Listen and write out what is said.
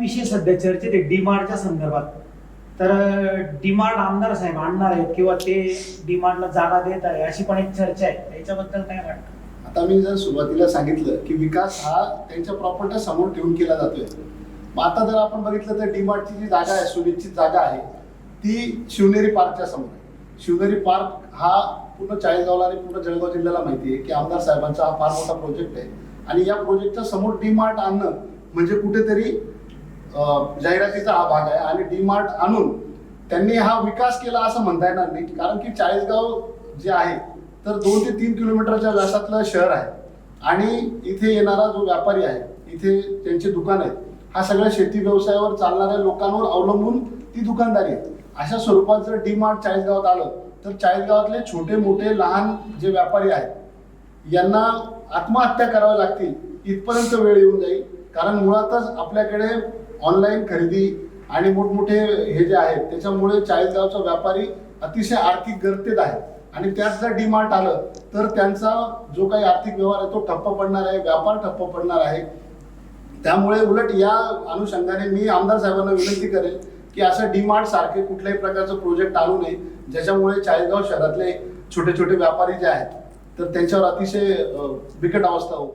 विषय सध्या चर्चेत आहे डीमार्टच्या संदर्भात. तर डीमार्ट आमदार साहेब आणणार आहेत किंवा ते डिमांडला जागा देत आहे अशी पण एक चर्चा आहे. याच्याबद्दल काय वाटतं? आता मी जर सुरुवातीला सांगितलं की विकास हा त्यांच्या प्रॉपर्टी समोर ठेवून केला जातोय. मग आता जर आपण बघितलं तर डीमार्टची जी जागा आहे सुनिश्चित जागा आहे ती शिवनेरी पार्कच्या समोर आहे. शिवनेरी पार्क हा पूर्ण चाळीसगावला आणि पूर्ण जळगाव जिल्ह्याला माहिती आहे की आमदार साहेबांचा हा फार मोठा प्रोजेक्ट आहे. आणि या प्रोजेक्टच्या समोर डीमार्ट आणणं म्हणजे कुठेतरी जाहिरातीचा हा भाग आहे आणि डीमार्ट आणून त्यांनी हा विकास केला असं म्हणता येणार नाही. कारण की चाळीसगाव जे आहे तर दोन ते तीन किलोमीटरच्या व्यासातलं शहर आहे. आणि इथे येणारा जो व्यापारी आहे इथे त्यांचे दुकान आहेत हा सगळ्या शेती व्यवसायावर चालणाऱ्या लोकांवर अवलंबून ती दुकानदारी आहे. अशा स्वरूपात जर डीमार्ट चाळीसगावात आलं तर चाळीसगावातले छोटे मोठे लहान जे व्यापारी आहेत यांना आत्महत्या कराव्या लागतील. इथपर्यंत वेळ येऊन जाईल. कारण मुळातच आपल्याकडे ऑनलाईन खरेदी आणि मोठमोठे हे जे आहेत त्याच्यामुळे चाळीसगावचा व्यापारी अतिशय आर्थिक गर्तेत आहे. आणि त्यात जर डिमांड आलं तर त्यांचा जो काही आर्थिक व्यवहार आहे तो ठप्प पडणार आहे व्यापार ठप्प पडणार आहे. त्यामुळे उलट या अनुषंगाने मी आमदार साहेबांना विनंती करेल की असं डीमार्ट सारखे कुठल्याही प्रकारचं प्रोजेक्ट आणू नये ज्याच्यामुळे चाळीसगाव शहरातले छोटे छोटे व्यापारी जे आहेत तर त्यांच्यावर अतिशय बिकट अवस्था हो